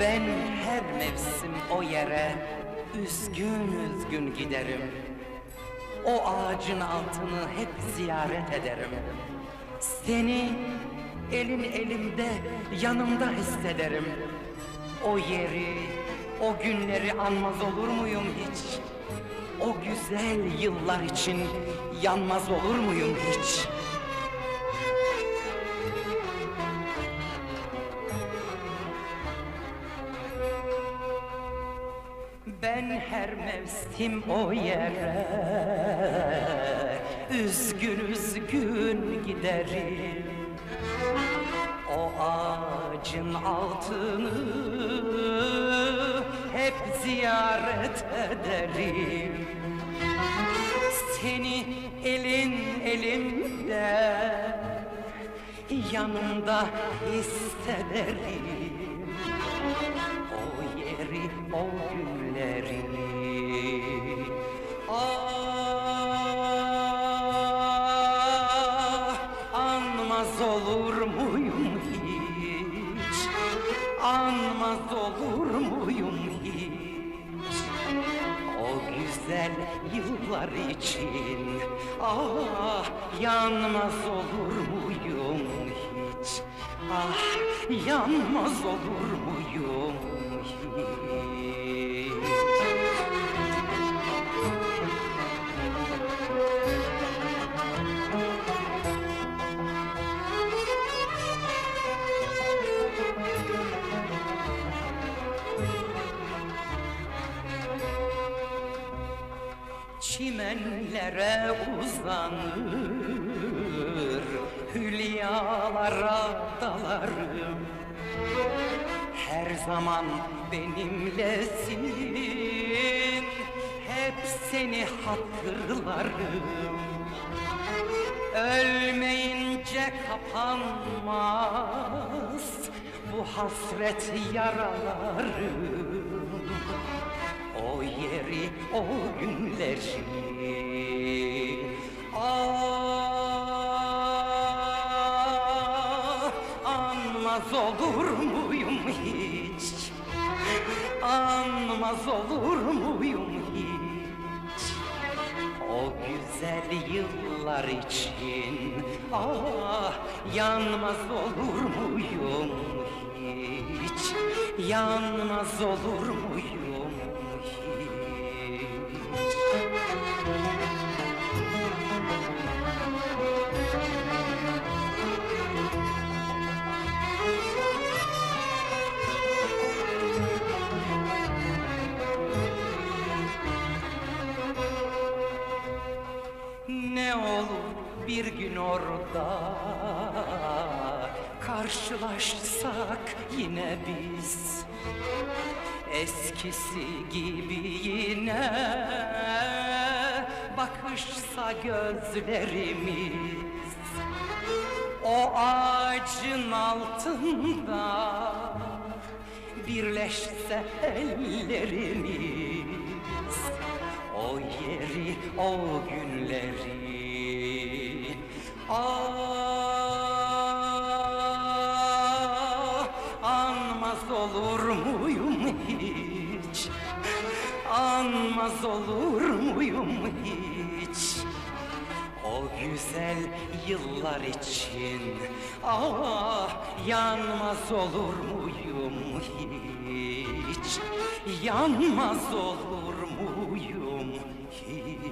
Ben her mevsim o yere üzgün üzgün giderim. O ağacın altını hep ziyaret ederim. Seni elin elimde yanımda hissederim. O yeri, o günleri anmaz olur muyum hiç? O güzel yıllar için yanmaz olur muyum hiç? Ben her mevsim o yere. Üzgün üzgün giderim. O ağacın altını Hep ziyaret ederim. Seni elin elimde Yanımda hissederim anmaz olur muyum hiç? Anmaz olur muyum hiç? O güzel yıllar için Ah, yanmaz olur muyum hiç? Ah, yanmaz olur muyum hiç Çimenlere uzanır Hülyalara dalarım Her zaman benimlesin Hep seni hatırlarım. Ölmeyince kapanmaz Bu hasret yaralarım o yeri, o günleri Ah, anmaz olur muyum hiç? Anmaz olur muyum hiç? O güzel yıllar için Ah, yanmaz olur muyum hiç? Yanmaz olur muyum Ne olur bir gün orada. Karşılaşsak yine biz Eskisi gibi yine. Bakışsa gözlerimiz O ağacın altında. Birleşse ellerimiz o yeri, o günleri. Ah, anmaz olur muyum hiç? Anmaz olur muyum hiç güzel yıllar için. Ah yanmaz olur muyum hiç? Yanmaz olur muyum hiç?